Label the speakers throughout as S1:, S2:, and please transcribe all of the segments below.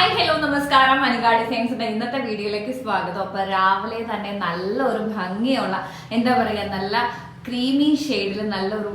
S1: Hi hello നമസ്കാരം. മനുകാ science ഇന്നത്തെ വീഡിയോയിലേക്ക് സ്വാഗതം. അപ്പൊ രാവിലെ തന്നെ നല്ലൊരു ഭംഗിയുള്ള എന്താ പറയാ നല്ല ക്രീമി ഷെയ്ഡിൽ നല്ലൊരു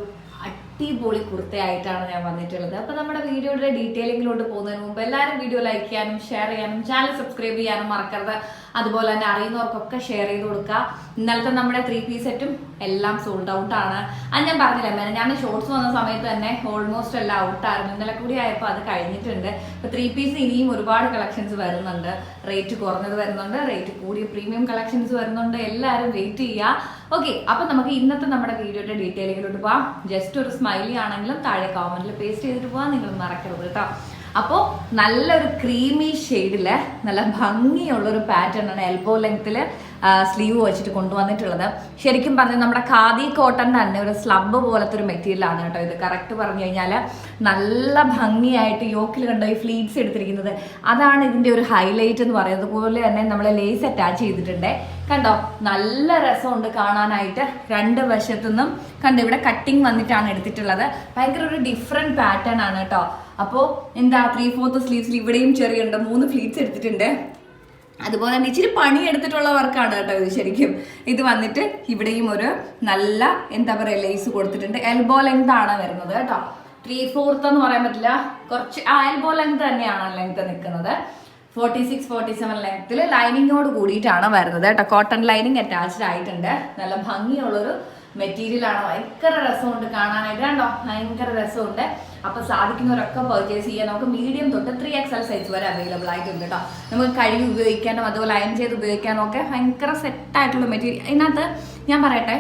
S1: അടിപൊളി കുർത്തയായിട്ടാണ് ഞാൻ വന്നിട്ടുള്ളത്. അപ്പൊ നമ്മുടെ വീഡിയോയുടെ ഡീറ്റെയിലിങ്ങിലോട്ട് പോകുന്നതിന് മുമ്പ് എല്ലാവരും വീഡിയോ ലൈക്ക് ചെയ്യാനും ഷെയർ ചെയ്യാനും ചാനൽ സബ്സ്ക്രൈബ് ചെയ്യാനും മറക്കരുത്. അതുപോലെ തന്നെ അറിയുന്നവർക്കൊക്കെ ഷെയർ ചെയ്ത് കൊടുക്കുക. ഇന്നലത്തെ നമ്മുടെ ത്രീ പീസ് സെറ്റും എല്ലാം സോൾഡ് ഔട്ട് ആണ്. അത് ഞാൻ പറഞ്ഞില്ല മേനെ ഞാൻ ഷോർട്സ് വന്ന സമയത്ത് തന്നെ ഓൾമോസ്റ്റ് എല്ലാം ഔട്ടായിരുന്നു ഇന്നലെ കൂടി ആയപ്പോൾ അത് കഴിഞ്ഞിട്ടുണ്ട്. ഇപ്പൊ ത്രീ പീസ് ഇനിയും ഒരുപാട് കളക്ഷൻസ് വരുന്നുണ്ട്. റേറ്റ് കുറഞ്ഞത് വരുന്നുണ്ട് റേറ്റ് കൂടിയ പ്രീമിയം കളക്ഷൻസ് വരുന്നുണ്ട്. എല്ലാവരും വെയിറ്റ് ചെയ്യുക. ഓക്കെ അപ്പൊ നമുക്ക് ഇന്നത്തെ നമ്മുടെ വീഡിയോയുടെ ഡീറ്റെയിലുകളിലോട്ട് പോവാം. ജസ്റ്റ് ഒരു സ്മൈലി ആണെങ്കിലും താഴെ കോമന്റിൽ പേസ്റ്റ് ചെയ്തിട്ട് പോവാം. നിങ്ങൾ മറക്കരുത് കേട്ടോ. അപ്പോൾ നല്ലൊരു ക്രീമി ഷെയ്ഡിൽ നല്ല ഭംഗിയുള്ള ഒരു പാറ്റേൺ ആണ് എൽബോ ലെങ്ത്തിൽ സ്ലീവ് വെച്ചിട്ട് കൊണ്ടുവന്നിട്ടുള്ളത്. ശരിക്കും പറഞ്ഞാൽ നമ്മുടെ ഖാദി കോട്ടൺ തന്നെ ഒരു സ്ലബ് പോലത്തെ ഒരു മെറ്റീരിയൽ ആണ് കേട്ടോ ഇത്. കറക്റ്റ് പറഞ്ഞു കഴിഞ്ഞാൽ നല്ല ഭംഗിയായിട്ട് യോക്കിൽ കണ്ടോ ഈ ഫ്ലീറ്റ്സ് എടുത്തിരിക്കുന്നത്? അതാണ് ഇതിന്റെ ഒരു ഹൈലൈറ്റ് എന്ന് പറയുന്നത്. അതുപോലെ തന്നെ നമ്മൾ ലേസ് അറ്റാച്ച് ചെയ്തിട്ടുണ്ട്. കണ്ടോ? നല്ല രസമുണ്ട് കാണാനായിട്ട് രണ്ട് വശത്തു നിന്നും കണ്ടോ ഇവിടെ കട്ടിങ് വന്നിട്ടാണ് എടുത്തിട്ടുള്ളത്. ഭയങ്കര ഒരു ഡിഫറെന്റ് പാറ്റേൺ ആണ് കേട്ടോ. അപ്പോ എന്താ ത്രീ ഫോർത്ത് സ്ലീവ്സിൽ ഇവിടെയും ചെറിയുണ്ട് മൂന്ന് ഫ്ലീറ്റ്സ് എടുത്തിട്ടുണ്ട്. അതുപോലെ തന്നെ ഇച്ചിരി പണി എടുത്തിട്ടുള്ള വർക്കാണ് കേട്ടോ ഇത് ശരിക്കും. ഇത് വന്നിട്ട് ഇവിടെയും ഒരു നല്ല എന്താ പറയുക ലേസ് കൊടുത്തിട്ടുണ്ട്. എൽബോ ലെങ്ത് ആണ് വരുന്നത് കേട്ടോ. ത്രീ ഫോർത്ത് എന്ന് പറയാൻ പറ്റില്ല. കുറച്ച് ആ എൽബോ ലെങ്ത് തന്നെയാണ് ലെങ്ത് നിൽക്കുന്നത് ഫോർട്ടി സിക്സ് ഫോർട്ടി സെവൻ ലെങ്ത്തിൽ ലൈനിങ്ങോട് കൂടിയിട്ടാണ് വരുന്നത് കേട്ടോ. കോട്ടൺ ലൈനിങ് അറ്റാച്ച്ഡ് ആയിട്ടുണ്ട്. നല്ല ഭംഗിയുള്ളൊരു മെറ്റീരിയൽ ആണ്. ഭയങ്കര രസമുണ്ട് കാണാനായിട്ട്. കണ്ടോ? ഭയങ്കര രസമുണ്ട്. അപ്പൊ സാധിക്കുന്നവരൊക്കെ പർച്ചേസ് ചെയ്യാൻ നമുക്ക് മീഡിയം തൊട്ട് ത്രീ എക്സ് എൽ സൈസ് വരെ അവൈലബിൾ ആയിട്ടുണ്ട് കേട്ടോ. നമുക്ക് കഴുകി ഉപയോഗിക്കാനും അതുപോലെ അയൺ ചെയ്ത് ഉപയോഗിക്കാനും ഒക്കെ ഭയങ്കര സെറ്റ് ആയിട്ടുള്ള മെറ്റീരിയൽ ഇതിനകത്ത് ഞാൻ പറയട്ടെ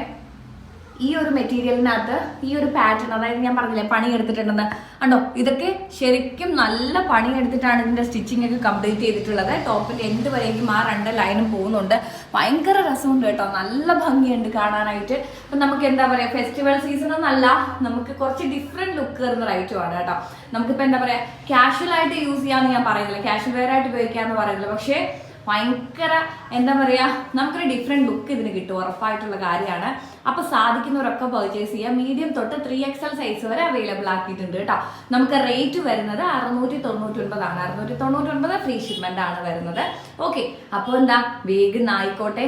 S1: ഈ ഒരു മെറ്റീരിയലിനകത്ത് ഈ ഒരു പാറ്റേൺ അതായത് ഞാൻ പറഞ്ഞില്ലേ പണി എടുത്തിട്ടുണ്ടെന്ന് കണ്ടോ? ഇതൊക്കെ ശരിക്കും നല്ല പണി എടുത്തിട്ടാണ് ഇതിന്റെ സ്റ്റിച്ചിങ് ഒക്കെ കംപ്ലീറ്റ് ചെയ്തിട്ടുള്ളത്. ടോപ്പിന്റെ എന്ത് വരെയും ആ രണ്ട് ലൈനും പോകുന്നുണ്ട്. ഭയങ്കര രസമുണ്ട് കേട്ടോ. നല്ല ഭംഗിയുണ്ട് കാണാനായിട്ട്. അപ്പം നമുക്ക് എന്താ പറയുക ഫെസ്റ്റിവൽ സീസൺ എന്നല്ല നമുക്ക് കുറച്ച് ഡിഫറെന്റ് ലുക്ക് വരുന്ന റൈറ്റുമാണ് കേട്ടോ. നമുക്കിപ്പോൾ എന്താ പറയുക കാഷ്വൽ ആയിട്ട് യൂസ് ചെയ്യാന്ന് ഞാൻ പറയുന്നില്ല. കാഷ്വൽ വെയർ ആയിട്ട് ഉപയോഗിക്കാന്ന് പറയുന്നില്ല. പക്ഷേ ഭയങ്കര എന്താ പറയാ നമുക്കൊരു ഡിഫറെന്റ് ലുക്ക് ഇതിന് കിട്ടും ഉറപ്പായിട്ടുള്ള കാര്യമാണ്. അപ്പൊ സാധിക്കുന്നവരൊക്കെ പർച്ചേസ് ചെയ്യാം. മീഡിയം തൊട്ട് ത്രീ എക്സ് എൽ സൈസ് വരെ അവൈലബിൾ ആക്കിയിട്ടുണ്ട് കേട്ടോ. നമുക്ക് റേറ്റ് വരുന്നത് അറുന്നൂറ്റി തൊണ്ണൂറ്റി ഒൻപതാണ് അറുന്നൂറ്റി തൊണ്ണൂറ്റി ഒൻപത് ഫ്രീ ഷിപ്മെന്റ് ആണ് വരുന്നത്. ഓക്കെ അപ്പോൾ എന്താ വേഗം ആയിക്കോട്ടെ.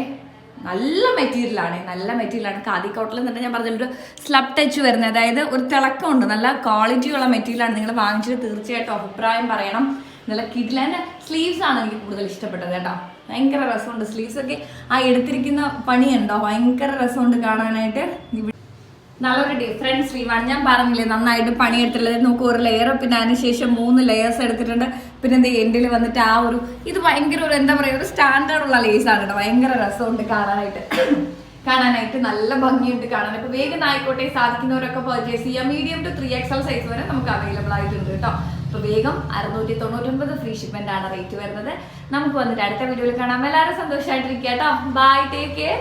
S1: നല്ല മെറ്റീരിയൽ ആണ്. നല്ല മെറ്റീരിയൽ ആണ്. കോട്ടൽ എന്നിട്ട് ഞാൻ പറഞ്ഞൊരു സ്ലബ് ടച്ച് വരുന്നത്. അതായത് ഒരു തിളക്കമുണ്ട്. നല്ല ക്വാളിറ്റിയുള്ള മെറ്റീരിയൽ ആണ്. നിങ്ങൾ വാങ്ങിച്ചിട്ട് തീർച്ചയായിട്ടും അഭിപ്രായം പറയണം. നല്ല കിഡിലാന്റെ സ്ലീവ്സ് ആണ് എനിക്ക് കൂടുതൽ ഇഷ്ടപ്പെട്ടത് കേട്ടോ. ഭയങ്കര രസമുണ്ട്. സ്ലീവ്സ് ഒക്കെ ആ എടുത്തിരിക്കുന്ന പണിയുണ്ടോ ഭയങ്കര രസമുണ്ട് കാണാനായിട്ട്. നല്ലൊരു ഡിഫറെന്റ് സ്ലീവാണ് ഞാൻ പറഞ്ഞില്ലേ നന്നായിട്ട് പണിയെടുത്തുള്ളത് നമുക്ക് ഒരു ലെയർ പിന്നെ അതിനുശേഷം മൂന്ന് ലെയേഴ്സ് എടുത്തിട്ടുണ്ട്. പിന്നെ എന്താ എൻഡിൽ വന്നിട്ട് ആ ഒരു ഇത് ഭയങ്കര ഒരു എന്താ പറയുക ഒരു സ്റ്റാൻഡേർഡ് ഉള്ള ലേസ് ആണ് കേട്ടോ. ഭയങ്കര രസമുണ്ട് കാണാനായിട്ട്. കാണാനായിട്ട് നല്ല ഭംഗിയുണ്ട് കാണാൻ. ഇപ്പൊ വേഗം ആയിക്കോട്ടെ സാധിക്കുന്നവരൊക്കെ പർച്ചേസ് ചെയ്യാം. Medium to three X L size വരെ നമുക്ക് അവൈലബിൾ ആയിട്ടുണ്ട് കേട്ടോ. അപ്പൊ വേഗം അറുന്നൂറ്റി തൊണ്ണൂറ്റൊൻപത് ഫ്രീ ഷിപ്മെന്റ് ആണ് റേറ്റ് വരുന്നത്. നമുക്ക് വന്നിട്ട് അടുത്ത വീഡിയോയിൽ കാണാം. എല്ലാവരും സന്തോഷമായിട്ടിരിക്കുക കേട്ടോ. Bye take care